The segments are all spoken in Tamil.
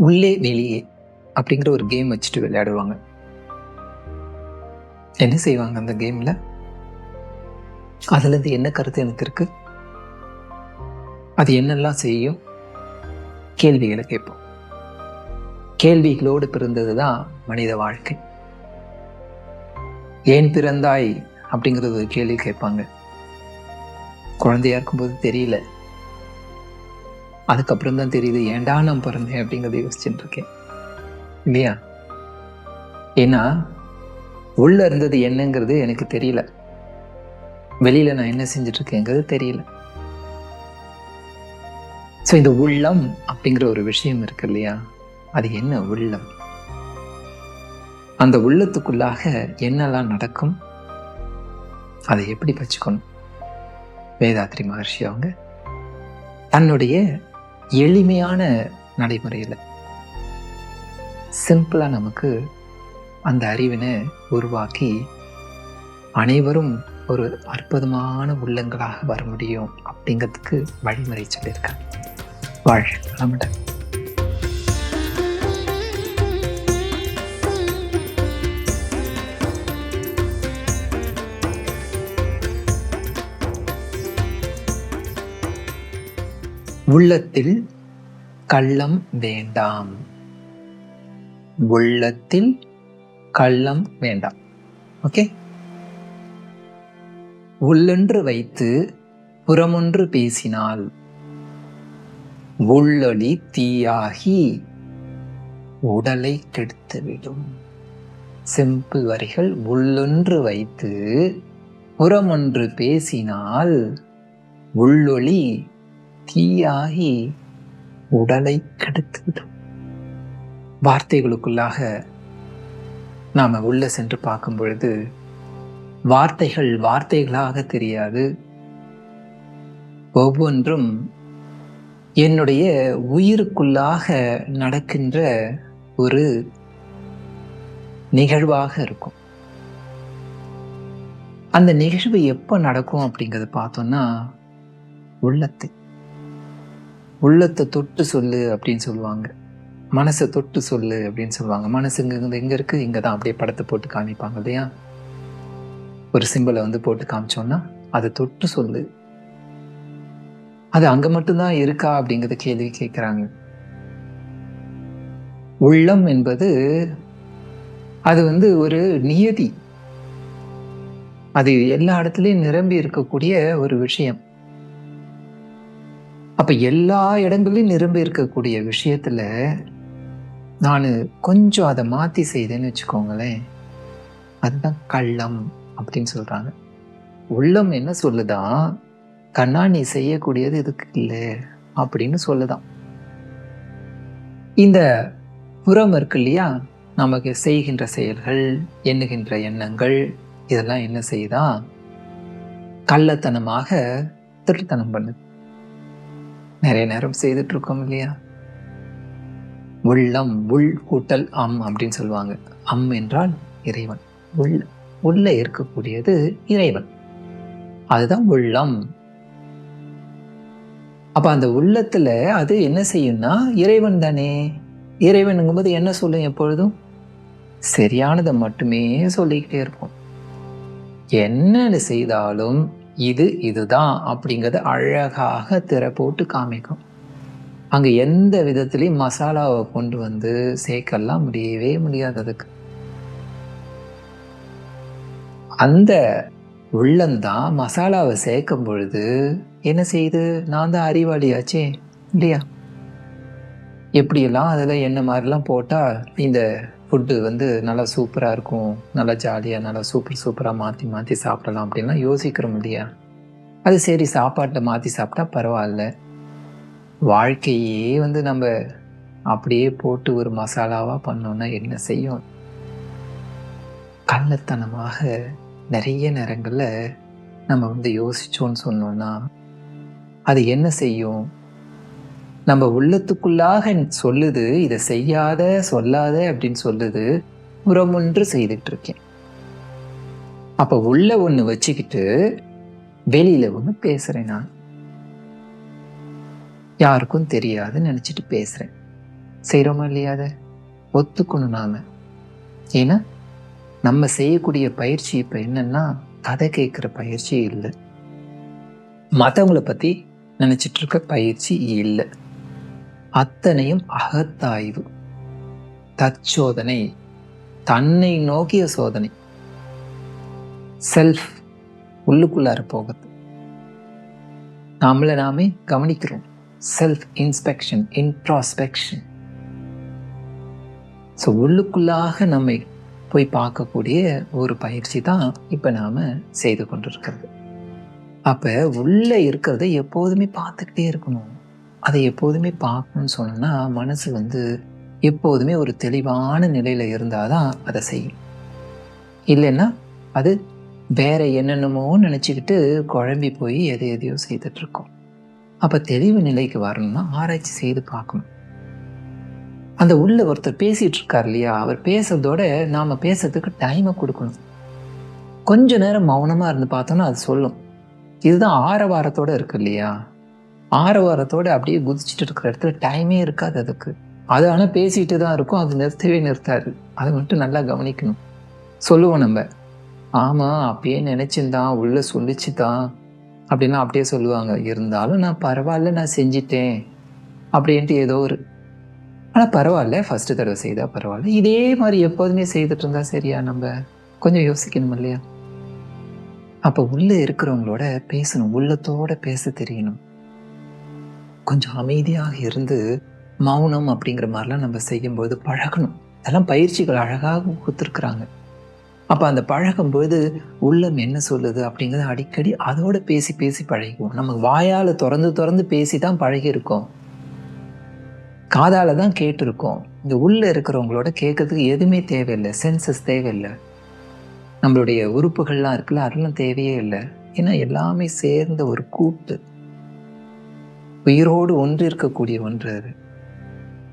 உள்ளே வெளியே அப்படிங்கிற ஒரு கேம் வச்சுட்டு விளையாடுவாங்க. என்ன செய்வாங்க அந்த கேமில் அதுலேருந்து என்ன கருத்து எனக்கு இருக்கு? அது என்னெல்லாம் செய்யும்? கேள்விகளை கேட்போம். கேள்விகளோடு பிறந்தது தான் மனித வாழ்க்கை. ஏன் பிறந்தாய்? அப்படிங்கிறது ஒரு கேள்வி கேட்பாங்க. குழந்தையா இருக்கும்போது தெரியல. அதுக்கப்புறம் தான் தெரியுது ஏன்டா நான் பிறந்தேன் அப்படிங்கிறத யோசிச்சுட்டு இருக்கேன். இல்லையா? ஏன்னா உள்ள இருந்தது என்னங்கிறது எனக்கு தெரியல. வெளியில நான் என்ன செஞ்சுட்டு இருக்கேங்கிறது தெரியல. ஸோ இந்த உள்ளம் அப்படிங்கிற ஒரு விஷயம் இருக்கு இல்லையா? அது என்ன உள்ளம்? அந்த உள்ளத்துக்குள்ளாக என்னெல்லாம் நடக்கும்? அதை எப்படி வச்சுக்கணும்? வேதாத்ரி மகர்ஷி அவங்க தன்னுடைய எளிமையான நடைமுறையில். சிம்பிளாக நமக்கு அந்த அறிவினை உருவாக்கி அனைவரும் ஒரு அற்புதமான உள்ளங்களாக வர முடியும் அப்படிங்கிறதுக்கு வழிமுறை சொல்லியிருக்காங்க. வாழ்க உள்ளத்தில் கள்ளம் வேண்டாம். உள்ளத்தில் கள்ளம் வேண்டாம். ஓகே உள்ளென்று வைத்து புறமொன்று பேசினால் உள்ளொளி தீயாகி உடலை கெடுத்துவிடும். சிம்பிள் வரிகள் உள்ளொன்று வைத்து புறமொன்று பேசினால் உள்ளொளி தீயாகி உடலை கெடுத்துவிடும். வார்த்தைகளுக்குள்ளாக நாம் உள்ள சென்று பார்க்கும் பொழுது வார்த்தைகள் வார்த்தைகளாக தெரியாது. ஒவ்வொன்றும் என்னுடைய உயிருக்குள்ளாக நடக்கின்ற ஒரு நிகழ்வாக இருக்கும். அந்த நிகழ்வு எப்போ நடக்கும் அப்படிங்கிறத பார்த்தோம்னா உள்ளத்தை. உள்ளத்தை தொட்டு சொல்லு அப்படின்னு சொல்லுவாங்க. மனசை தொட்டு சொல்லு அப்படின்னு சொல்லுவாங்க. மனசு எங்கே இருக்குது இங்கே தான் அப்படியே படத்தை போட்டு காமிப்பாங்க இல்லையா? ஒரு சிம்பிளை வந்து போட்டு காமிச்சோன்னா அதை தொட்டு சொல்லு. அது அங்கே மட்டும்தான் இருக்கா அப்படிங்கிறத கேள்வி கேட்குறாங்க உள்ளம் என்பது அது வந்து ஒரு நியதி. அது எல்லா இடத்துலையும் நிரம்பி இருக்கக்கூடிய ஒரு விஷயம். அப்ப எல்லா இடங்களையும் நிரம்பி இருக்கக்கூடிய விஷயத்துல நான் கொஞ்சம் அதை மாத்தி செய்தேன்னு வச்சுக்கோங்களேன். அதுதான் கள்ளம் அப்படின்னு சொல்றாங்க. உள்ளம் என்ன சொல்லுதான் கண்ணா நீ செய்யக்கூடியது இதுக்கு இல்லை? அப்படின்னு சொல்லுதான். இந்த புறம் இருக்கு இல்லையா? நமக்கு செய்கின்ற செயல்கள் எண்ணுகின்ற எண்ணங்கள் இதெல்லாம் என்ன செய்யுதா? கள்ளத்தனமாக திருத்தனம் பண்ணுது. நிறைய நேரம் செய்துட்டு இருக்கோம் இல்லையா? உள்ளம் உள் கூட்டல் அம் அப்படின்னு சொல்லுவாங்க. அம் என்றால் இறைவன். உள் உள்ள இருக்கக்கூடியது இறைவன். அதுதான் உள்ளம். அப்ப அந்த உள்ளத்துல அது என்ன செய்யும்னா இறைவன் தானே. இறைவனுங்கும் போது என்ன சொல்லும் எப்பொழுதும்? சரியானதை மட்டுமே சொல்லிக்கிட்டே இருப்போம். என்ன செய்தாலும் இது இதுதான் அப்படிங்கிறத அழகாக திரை போட்டு காமிக்கும். அங்கே எந்த விதத்துலேயும் மசாலாவை கொண்டு வந்து சேர்க்கலாம் முடியவே முடியாது அதுக்கு. அந்த உள்ளந்தான் மசாலாவை சேர்க்கும் பொழுது என்ன செய்யுது? நான் தான் அறிவாளியாச்சே இல்லையா? எப்படியெல்லாம் அதில் என்ன மாதிரிலாம் போட்டால் இந்த ஃபுட்டு வந்து நல்லா சூப்பராக இருக்கும். நல்லா ஜாலியாக நல்லா சூப்பர் சூப்பராக மாற்றி மாற்றி சாப்பிடலாம் அப்படின்லாம் யோசிக்கிறோம் இல்லையா அது சரி சாப்பாட்டை மாற்றி சாப்பிட்டா பரவாயில்ல. வாழ்க்கையே வந்து நம்ம அப்படியே போட்டு ஒரு மசாலாவாக பண்ணோன்னா என்ன செய்யும்? கள்ளத்தனமாக நிறைய நேரங்களில் நம்ம வந்து யோசித்தோன்னு சொன்னோன்னா அது என்ன செய்யும்? நம்ம உள்ளத்துக்குள்ளாக சொல்லுது இதை செய்யாத சொல்லாத அப்படின்னு சொல்லுது புறமொன்று செய்துட்டு இருக்கேன் அப்ப உள்ள ஒன்று வச்சுக்கிட்டு வெளியில ஒன்று பேசுறேன் நான். யாருக்கும் தெரியாதுன்னு நினைச்சிட்டு பேசுறேன். செய்கிறோமா இல்லையா அதை? ஒத்துக்கணும் நாம. ஏன்னா நம்ம செய்யக்கூடிய பயிற்சி இப்போ என்னன்னா கதை கேட்குற பயிற்சி இல்லை. மற்றவங்களை பற்றி நினச்சிட்டு இருக்க பயிற்சி இல்லை. அத்தனையும் அகத்தாய்வு. தற்சோதனை. தன்னை நோக்கிய சோதனை. செல்ஃப் உள்ளுக்குள்ளார போகிறது. நாமளை நாமே கவனிக்கிறோம். செல்ஃப் இன்ஸ்பெக்ஷன் இன்ட்ராஸ்பெக்ஷன் ஸோ உள்ளுக்குள்ளாக நம்மை போய் பார்க்கக்கூடிய ஒரு பயிற்சி தான் இப்போ நாம் செய்து கொண்டிருக்கிறது. அப்போ உள்ளே இருக்கிறத எப்போதுமே பார்த்துக்கிட்டே இருக்கணும். அதை எப்போதுமே பார்க்கணும்னு சொன்னோன்னா மனசு வந்து எப்போதுமே ஒரு தெளிவான நிலையில் இருந்தால் தான் அதை செய்யும். இல்லைன்னா அது வேற என்னென்னமோ நினச்சிக்கிட்டு குழம்பி போய் எதை எதையோ செய்துட்ருக்கோம் அப்போ தெளிவு நிலைக்கு வரணும்னா ஆராய்ச்சி செய்து பார்க்கணும். அந்த உள்ள ஒருத்தர் பேசிகிட்டு இருக்கார் இல்லையா? அவர் பேசுறதோட நாம் பேசுறதுக்கு டைமை கொடுக்கணும். கொஞ்ச நேரம் மௌனமாக இருந்து பார்த்தோன்னா அது சொல்லும். இதுதான் ஆரவாரத்தோடு இருக்கு இல்லையா? ஆரவாரத்தோட அப்படியே குதிச்சுட்டு இருக்கிற இடத்துல டைமே இருக்காது அதுக்கு. அது ஆனால் பேசிட்டு தான் இருக்கும் அது நிறுத்தவே நிறுத்தாது. அதை மட்டும் நல்லா கவனிக்கணும். சொல்லுவோம் நம்ம. ஆமாம் அப்பயே நினச்சிருந்தான் உள்ளே சொல்லிச்சு தான் அப்படின்னா அப்படியே சொல்லுவாங்க. இருந்தாலும் நான் பரவாயில்ல நான் செஞ்சிட்டேன் அப்படின்ட்டு ஏதோ ஒரு. ஆனால் பரவாயில்ல ஃபஸ்ட்டு தடவை செய்தால் பரவாயில்ல. இதே மாதிரி எப்போதுமே செய்துட்டு இருந்தா சரியா நம்ம? கொஞ்சம் யோசிக்கணும் இல்லையா? அப்போ உள்ளே இருக்கிறவங்களோட பேசணும் உள்ளத்தோட பேச தெரியணும். கொஞ்சம் அமைதியாக இருந்து மௌனம் அப்படிங்கிற மாதிரிலாம் நம்ம செய்யும்போது பழகணும். அதெல்லாம் பயிற்சிகள் அழகாக கொடுத்துருக்குறாங்க. அப்போ அந்த பழகும்போது உள்ளம் என்ன சொல்லுது அப்படிங்கிறத அடிக்கடி அதோட பேசி பேசி பழகுவோம் நம்ம வாயால் திறந்து திறந்து பேசி தான் பழகியிருக்கோம். காதால் தான் கேட்டிருக்கோம். இந்த உள்ளே இருக்கிறவங்களோட கேட்கறதுக்கு எதுவுமே தேவையில்லை. சென்சஸ் தேவையில்லை. நம்மளுடைய உறுப்புகள்லாம் இருக்குல்ல அதெல்லாம் தேவையே இல்லை. ஏன்னா எல்லாமே சேர்ந்த ஒரு கூட்டு. உயிரோடு ஒன்று இருக்கக்கூடிய ஒன்று அது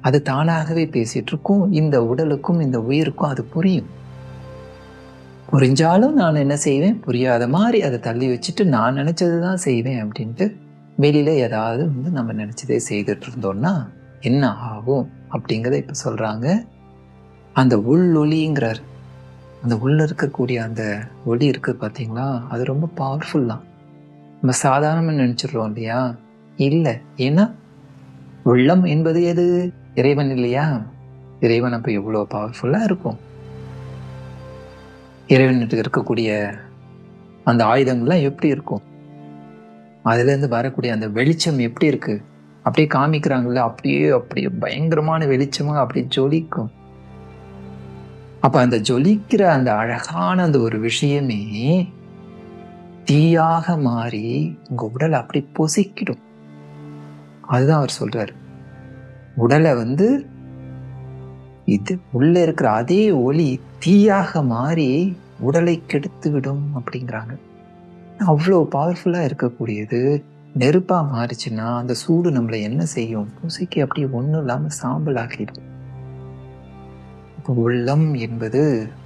அது தானாகவே பேசிட்டு இருக்கும் இந்த உடலுக்கும் இந்த உயிருக்கும் அது புரியும். புரிஞ்சாலும் நான் என்ன செய்வேன்? புரியாத மாதிரி அதை தள்ளி வச்சுட்டு நான் நினைச்சது தான் செய்வேன் அப்படின்ட்டு வெளியில ஏதாவது வந்து நம்ம நினைச்சதே செய்துட்டு இருந்தோம்னா என்ன ஆகும் அப்படிங்கிறத இப்போ சொல்கிறாங்க அந்த உள்ளொலிங்கிறார் அந்த உள்ளே இருக்கக்கூடிய அந்த ஒளி இருக்குது பார்த்தீங்களா அது ரொம்ப பவர்ஃபுல் தான். நம்ம சாதாரணமாக நினச்சிடுறோம் இல்லையா? இல்லை. ஏன்னா உள்ளம் என்பது எது? இறைவன் இல்லையா? இறைவன் அப்போ எவ்வளோ பவர்ஃபுல்லாக இருக்கும்? இறைவனுக்கு இருக்கக்கூடிய அந்த ஆயுதங்கள்லாம் எப்படி இருக்கும்? அதுலேருந்து வரக்கூடிய அந்த வெளிச்சம் எப்படி இருக்குது அப்படியே காமிக்கிறாங்கல்ல அப்படியே அப்படியே பயங்கரமான வெளிச்சமாக அப்படியே ஜொலிக்கும். அப்போ அந்த ஜொலிக்கிற அந்த அழகான அந்த ஒரு விஷயமே தீயாக மாறி உங்கள் உடல் அப்படி பொசிக்கிடும். அதுதான் அவர் சொல்கிறார் உடலை வந்து இது உள்ளே இருக்கிற அதே ஒளி தீயாக மாறி உடலை கெடுத்து விடும் அப்படிங்கிறாங்க. அவ்வளோ பவர்ஃபுல்லாக இருக்கக்கூடியது. நெருப்பாக மாறிச்சுன்னா அந்த சூடு நம்மளை என்ன செய்யும்? பூசைக்கு அப்படி ஒன்றும் இல்லாமல் சாம்பல் ஆக்கிடும் உள்ளம் என்பது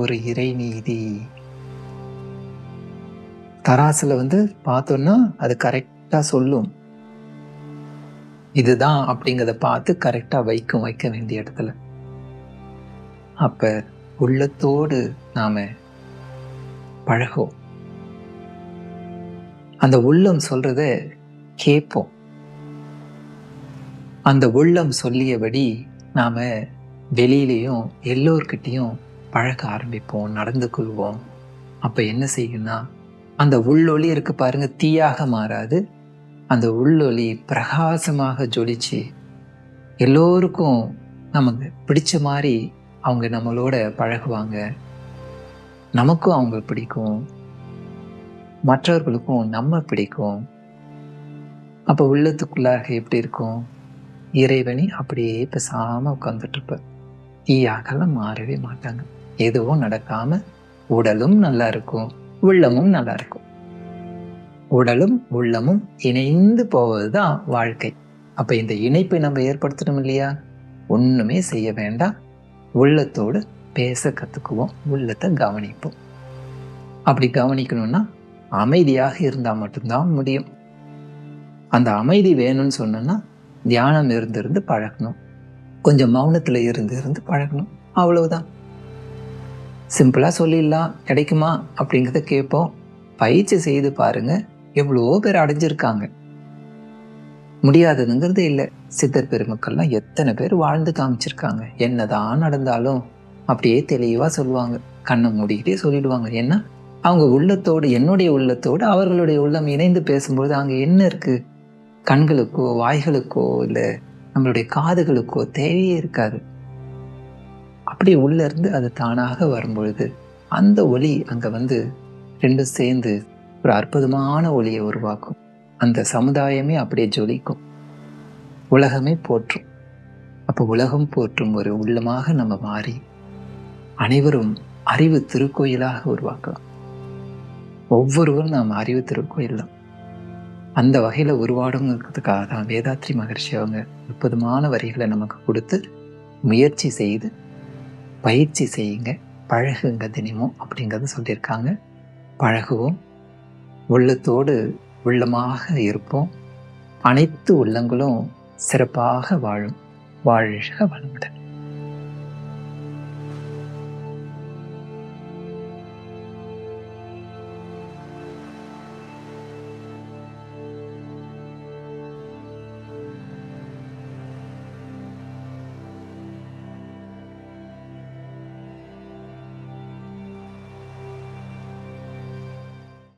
ஒரு இறைநீதி தராசில் வந்து பார்த்தோன்னா அது கரெக்டாக சொல்லும். இதுதான் அப்படிங்கிறத பார்த்து கரெக்டாக வைக்கும் வைக்க வேண்டிய இடத்துல. அப்போ உள்ளத்தோடு நாம் பழகும் அந்த உள்ளம் சொல்கிறத கேட்போம். அந்த உள்ளம் சொல்லியபடி நாம் வெளியிலையும் எல்லோர்கிட்டையும் பழக ஆரம்பிப்போம் நடந்து கொள்வோம். அப்போ என்ன செய்யும்னா அந்த உள்ளொளி இருக்கு பாருங்க தீயாக மாறாது. அந்த உள்ளொலி பிரகாசமாக ஜொலிச்சு எல்லோருக்கும் நமக்கு பிடிச்ச மாதிரி அவங்க நம்மளோட பழகுவாங்க. நமக்கும் அவங்க பிடிக்கும். மற்றவர்களுக்கும் நம்ம பிடிக்கும். அப்போ உள்ளத்துக்குள்ளாக எப்படி இருக்கும்? இறைவனி அப்படியே பேசாமல் உட்காந்துட்ருப்பார் தீயாகலாம் மாறவே மாட்டாங்க. எதுவும் நடக்காமல் உடலும் நல்லா இருக்கும். உள்ளமும் நல்லா இருக்கும். உடலும் உள்ளமும் இணைந்து போவது தான் வாழ்க்கை. அப்போ இந்த இணைப்பை நம்ம ஏற்படுத்தணும் இல்லையா? ஒன்றுமே செய்ய வேண்டாம். உள்ளத்தோடு பேச கற்றுக்குவோம் உள்ளத்தை கவனிப்போம். அப்படி கவனிக்கணும்னா அமைதியாக இருந்தால் மட்டும்தான் முடியும். அந்த அமைதி வேணும்னு சொன்னோன்னா தியானம் இருந்திருந்து பழகணும். கொஞ்சம் மௌனத்தில் இருந்து இருந்து பழகணும். அவ்வளவுதான். சிம்பிளாக சொல்லிடலாம். கிடைக்குமா அப்படிங்கிறத கேட்போம். பயிற்சி செய்து பாருங்கள் எவ்வளவோ பேர் அடைஞ்சிருக்காங்க. முடியாததுங்கிறது இல்லை. சித்தர் பெருமக்கள்லாம் எத்தனை பேர் வாழ்ந்து காமிச்சிருக்காங்க. என்னதான் நடந்தாலும் அப்படியே தெளிவாக சொல்லுவாங்க. கண்ணை மூடிக்கிட்டே சொல்லிடுவாங்க. ஏன்னா அவங்க உள்ளத்தோடு என்னுடைய உள்ளத்தோடு அவர்களுடைய உள்ளம் இணைந்து பேசும்போது அங்கே என்ன இருக்குது கண்களுக்கோ வாய்களுக்கோ இல்லை நம்மளுடைய காதுகளுக்கோ தேவையே இருக்காது. அப்படி உள்ள இருந்து அது தானாக வரும்பொழுது அந்த ஒளி அங்கே வந்து ரெண்டும் சேர்ந்து ஒரு அற்புதமான ஒளியை உருவாக்கும். அந்த சமுதாயமே அப்படியே ஜொலிக்கும். உலகமே போற்றும். அப்போ உலகம் போற்றும் ஒரு உள்ளமாக நம்ம மாறி அனைவரும் அறிவு திருக்கோயிலாக உருவாக்கலாம். ஒவ்வொருவரும் நாம் அறிவு திருக்கோயில் தான் அந்த வகையில் உருவாடுங்கிறதுக்காக தான் வேதாத்ரி மகர்ஷி அவங்க அற்புதமான வரிகளை நமக்கு கொடுத்து முயற்சி செய்து பயிற்சி செய்யுங்க பழகுங்க தினமும் அப்படிங்கிறத சொல்லியிருக்காங்க. பழகுவோம் உள்ளத்தோடு உள்ளமாக இருப்போம். அனைத்து உள்ளங்களும் சிறப்பாக வாழும். வாழ்க வளமுடன்.